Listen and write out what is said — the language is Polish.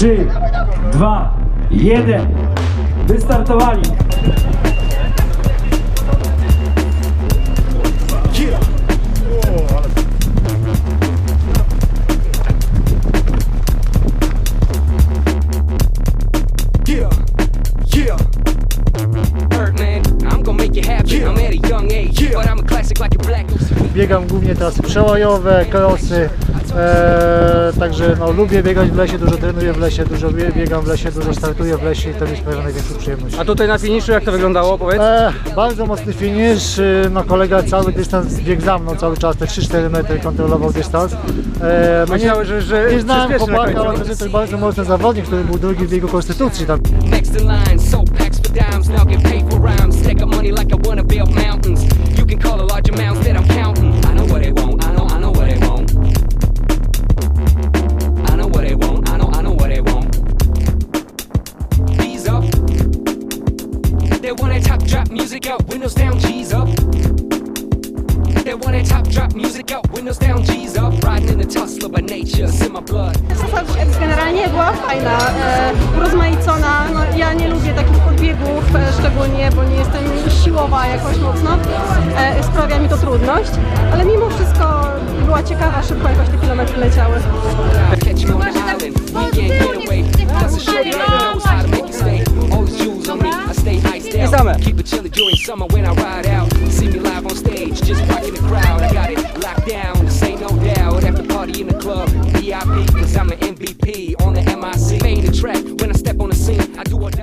3, 2, 1. Wystartowali. Biegam głównie trasy przełajowe, krosy, e, także no, lubię biegać w lesie, dużo trenuję w lesie, dużo bie- biegam w lesie, dużo startuję w lesie i to mi sprawia największą przyjemność. A tutaj na finiszu jak to wyglądało, powiedz? E, bardzo mocny finish, y, no kolega cały dystans biegł za mną cały czas, te 3-4 metry kontrolował dystans. E, no Myślałem, że- że nie znałem przyspieszy na chłopaka, końcu. ale to jest też bardzo mocny zawodnik, który był drugi w biegu konstytucji. Tam. Next in line, soap packs for dimes. Now get paid for rhymes. Stack up money like I wanna build mountains. Music out. Windows down, G's up. They want top drop music. Windows down, G's up. Riding in the tussle by in my blood. Generalnie była fajna, e, urozmaicona. No, ja nie lubię takich podbiegów, e, szczególnie, bo nie jestem siłowa jakoś mocno. E, sprawia mi to trudność, ale mimo wszystko była ciekawa, szybko jakoś te kilometry leciały. Keep it chilly during summer when I ride out. See me live on stage, just rocking the crowd. I got it locked down, this ain't no doubt. After party in the club, VIP, cause I'm an MVP on the MIC. Made a track when I step on the scene, I do or die.